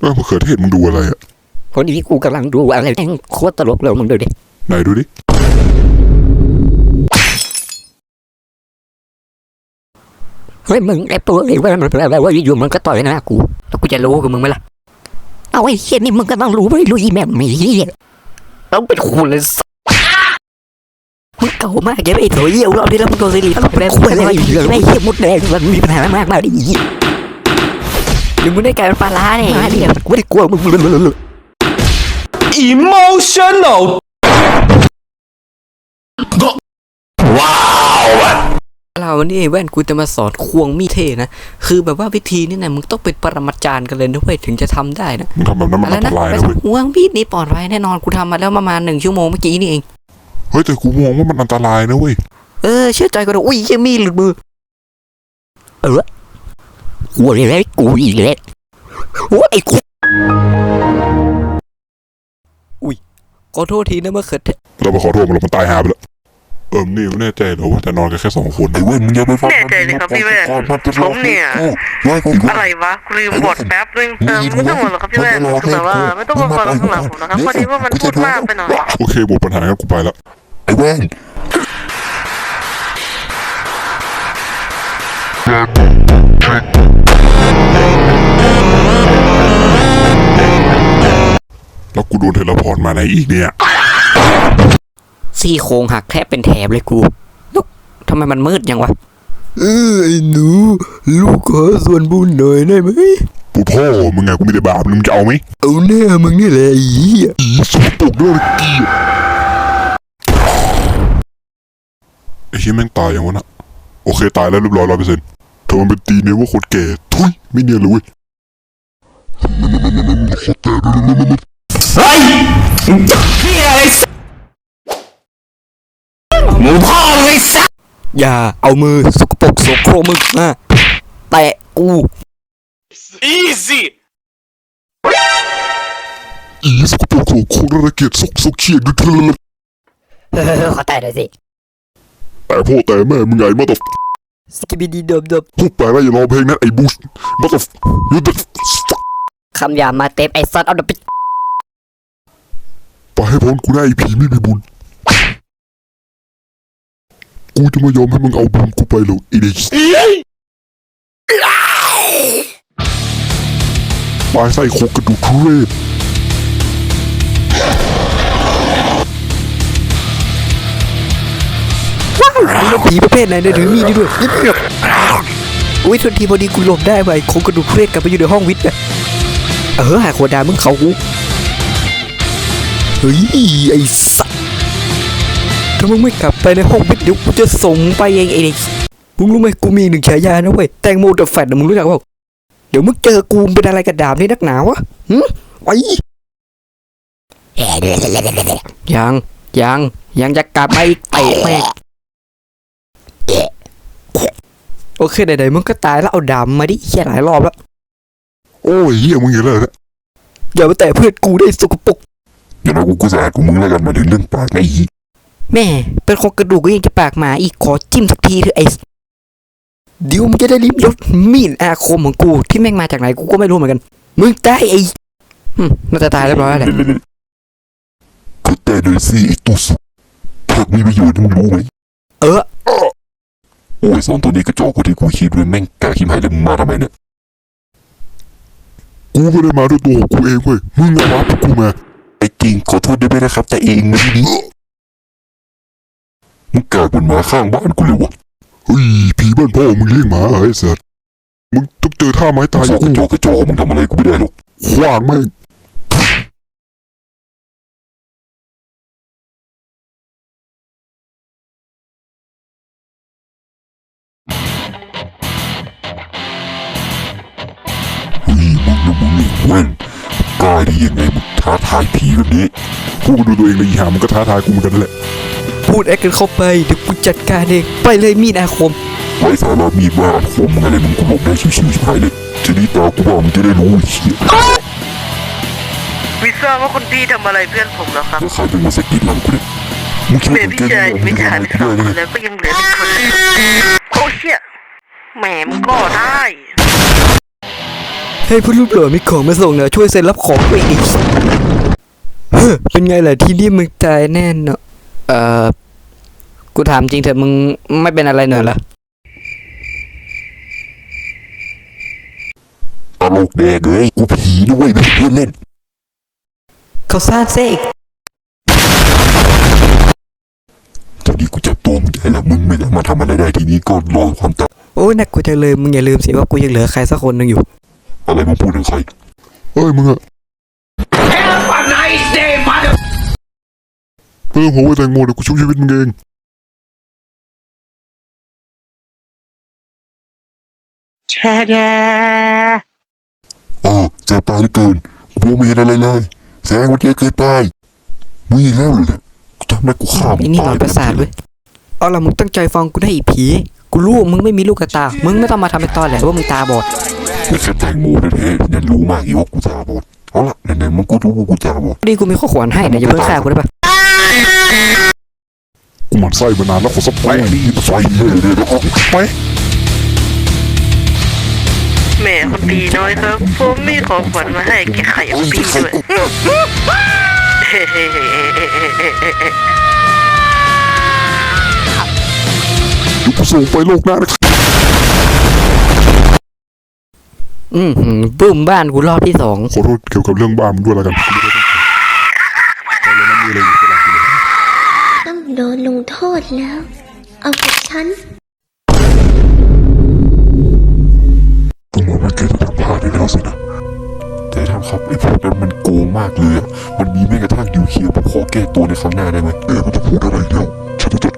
เออมะเขือเทศมึงดูอะไรอะพอดีกูกำลังดูอะไรแม่งโคตรตลกเลยมึงดูดิ ไหนดูดิ เฮ้ยมึงไอ้ตัวไอ้เว่ามันเป็นอะไรวะอยู่ๆมันก็ต่อยหน้ากู แล้วกูจะรู้กับมึงไหมล่ะ เอาไอ้เฮียนี่มึงก็ต้องรู้ไม่รู้อีแม่มีเฮียต้องเป็นคุณเลยสัสมึงเก่ามากแกไม่ถอยเยี่ยวรอบนี้แล้วมึงโดนซีรีส์ตลกแล้วคุยอะไรอยู่ไอ้เฮียมดแดงมันมีปัญหามากมากดิ หรือมึงได้กลายเป็นปลาล้าเนี่ยมาเนี่ยกูไม่ได้กลัวมึง emotional เราวันนี้แว่นกูจะมาสอนควงมีดเท่นะ คือแบบว่าวิธีนี่นะมึงต้องเป็นปรมาจารย์กันเลยนะเว้ยถึงจะทำได้นะมึงทำแบบนั้นมันอะไรอันตนะรายไม่นะต้อเว้งยห่วงมีดนี้ปลอดภัยแน่นอนกูทำมาแล้วประมาณหนึ่งชั่วโมงเมื่อกี้นี่เอง เฮ้ยแต่กูมองว่ามันอันตรายนะเว้ย เออเชื่อใจกูเถอะอุ้ยเหี้ยมีดหลุดมือ กูเลยกูอีกแล้วโอ้ยไอ้กูขอโทษทีนะเมื่อเกิดเราไปขอโทษมันแล้วมันตายหาไปแล้วเอิมนี่แน่ใจเหรอว่าจะนอนกันแค่สองคนไอ้เว้ยมึงอย่าไปฟังแน่ใจเลยครับพี่แว่นผมเนี่ยไว้กูอะไรวะลืมบทแป๊บนึงเออไม่ต้องห่วงหรอกครับพี่แว่นคือแบบว่าไม่ต้องมาฟังข้างหลังผมนะครับพอดีว่ามันพูดมากไปหน่อยโอเคหมดปัญหากันกูไปแล้วไอ้เว้ยแโดนเทเลพอร์ตมาไหนอีกเนี่ยซี่โครงหักแทบเป็นแถบเลยกูนุ๊กทำไมมันมืดยังวะ เออไอ้หนูลูกขอส่วนบุญหน่อยได้ไหมปูพ่อมึงไงกูไม่ได้บาปมึงจะเอาไหมเอาแน่มึงนี่แหละไอ้เหี้ยอีสกปรกด้วยเกียไอ้เหี้ยแม่งตายยังวะนะโอเคตายแล้วเรียบร้อยร้อยเปอร์เซ็นต์เธอมันเป็นตีเนี่ยว่าโคตรแก่ทุยไม่เนียนเลยเว้ย หมูพ่อเลยสักอย่าเอามือสกปรกโสโครกมึงมาแตะกู easy อีสกปรกโขโคตรระเกียดซกซกเฉียดดูเธอเลยเออขอแต่หน่อยสิ แต่พ่อแต่แม่มึงไงมาตบสกิบิดีเดิมเดิมพวกแปลว่าอย่าร้องเพลงนั้นไอ้บูชมาตบยูดคำหยาบมาเต็มไอ้ซัดเอาเดปิ ไปให้พ้นกูได้ไอผีไม่มีบุญ กูจะไม่ยอมให้มึงเอาบุญกูไปหรอกอีเด็กปลายไส้โคกกระดูกทุเรศแล้วผีประเภทไหนเนี่ยถือมีดได้ด้วยอุ้ยทันทีพอดีกูหลบได้ไปโครงกระดูกเครียดกลับไปอยู่ในห้องวิทย์เออหาขวดดามึงเขากู เฮ้ยไอ้สัสถ้ามึงไม่กลับไปในห้องวิทย์เดี๋ยวกูจะส่งไปเองไอ้เด็กมึงรู้ไหมกูมีหนึ่งฉายานะเว้ยแตงโมเดอะแฟตนะมึงรู้จักเปล่าเดี๋ยวมึงเจอกูมึงเป็นอะไรกระดาบนี่นักหนาวะหึไอ้ยังยังยังจะกลับมาอีกเตะแม่งโอเคไหนๆมึงก็ตายแล้วเอาดำมาดิแค่หลายรอบแล้ว โอ้ยเหี้ยมึงเห็นแล้วนะอย่ามาแตะเพื่อนกูได้สกปรก อย่ามากูกูสะอาดกูมึงแล้วกันมาถึงเรื่องปากไอ้หี้แม่ เป็นคนกระดูกก็ยังจะปากหมาอีกขอจิ้มสักทีเถอะไอ้สเดี๋ยวมึงจะได้ลิ้มรสมีดอาคมของกูที่แม่งมาจากไหนกูก็ไม่รู้เหมือนกัน มึงตายไอ้หึน่าจะตายเรียบร้อยแล้วแหละกูแต่โดยสิไอ้ตู้สุกเพิกมีประโยชน์มึงรู้ไหมเออโอ้ยสองตัวนี้กระจอกกูที่กูคิดด้วยแม่งกาคิมหายเลยมึงมาทำไมเนี่ย กูไม่ได้มาด้วยตัวของกูเองเว้ย มึงเอามาพวกกูมา ไอ้จริงขอโทษด้วยไหมนะครับแต่เองไม่ดีมึงกลายเป็นหมาข้างบ้านกูเลยวะเฮ้ยผีบ้านพ่อมึงเลี้ยงหมาเหรอไอ้สัสมึงต้องเจอท่าไม้ตายสองกกูระจอกกระจอกมึงทำอะไรกูไม่ได้หรอกขวางแม่งเฮ้ยมึงนะมึงนี่เว้นกล้าได้ยังไงมึง ท้าทายผีแบบนี้กูมาดูตัวเองเลยอีหามันก็ท้าทายกูเหมือนกันนั่นแหละ พูดแอคกันเข้าไปเดี๋ยวกูจัดการเองไปเลยมีดอาคมไว้สาระมีดว่าคมอะไรมึงกูบอกได้ชิวๆชิบหายเลยทีนี้ตากูว่ามึงจะได้รู้ไอ้เหี้ยไม่ทราบว่าคุณพี่ทำอะไรเพื่อนผมแล้วครับแล้วใครเป็นมาสะกิดหลังกูเนี่ยมึงคิดเบว่ามึงบี้แก้ชายมึงไม่จะชายทำไปอะไรสองได้คนเนี่ยแล้วก็ยังเหลืออีกคนนึงโอ้เชี่ยแหมมงก็ได้ ให้ผู้รูปหล่อมีของมาส่งเนอะช่วยเซ็นรับของด้วยดิเฮ้อเป็นไงล่ะที่นี่มึงตายแน่เนอะเอ่อ กูถามจริงเถอะมึงไม่เป็นอะไรเหนอยเหรอตลกแดกเลยกูผีด้วยไม่ใช่เพื่อนเล่น เขาสร้างเซกตอนนี้กูจับตัวมึงได้แล้วมึงไม่สามารถทำอะไรได้ทีนี้ก็รอความตาย โอ้ยน่ากลัวจังเลยมึงอย่าลืมสิว่ากูยังเหลือใครสักคนหนึ่งอยู่ อะไรมึงพูดถึงใครเฮ้ยมึงอะเพิ่มหัวไว้แตงโมเดี๋ยวกูช่วยชีวิตมึงเองเออเจ็บตายเหลือเกินกูไม่เห็นอะไรเลยแสงมันเยอะเกินไปมึงอีกแล้วเหรอกูทำได้กูฆ่ามึไอ้งนี่ตานอยนประสาทเว้ยเอาล่ะมึงตั้งใจฟังกูได้อีผี กูรู้ว่ามึงไม่มีลูกกระตา มึงไม่ต้องมาทำเป็นตอนแหละว่ามึงตาบอด ไม่แค่แตงโมแท้ๆนั่นรู้มากอีกว่ากูตาบอดเอาละไหนๆมึงก็รู้ว่ากูตาบอดนี่กูมีข้อขวานให้แต่อย่าเพิ่งฆ่ากูได้ปะกูหมันไส้มานานแล้วขอสักแปะนี่ไฟเลยเลยแล้วก็ไปแหม่คนดีน้อยครับผมมีของขวัญมาให้แกไข่ปิ้งด้วยเดี๋ยวกูส่งไปโลกหน้านะครับ อืมหืมบึ้มบ้านกูรอบที่สองขอโทษเกี่ยวกับเรื่องบ้านมึงด้วยแล้วกันเอาเลยนะมีอะไรอยู่ข้างหลังกูเลยต้องโดนลงโทษแล้ว เอากับฉันกูมองว่าแกจะทำพลาดได้แล้วสินะแต่ทำครับไอ้พวกนั้นมันโกงมากเลยอะมันมีแม้กระทั่งดิวเคลียร์ผมขอแก้ตัวในครั้งหน้าได้ไหมเออมันจะพูดอะไรแล้วฉันจะจัดการเอง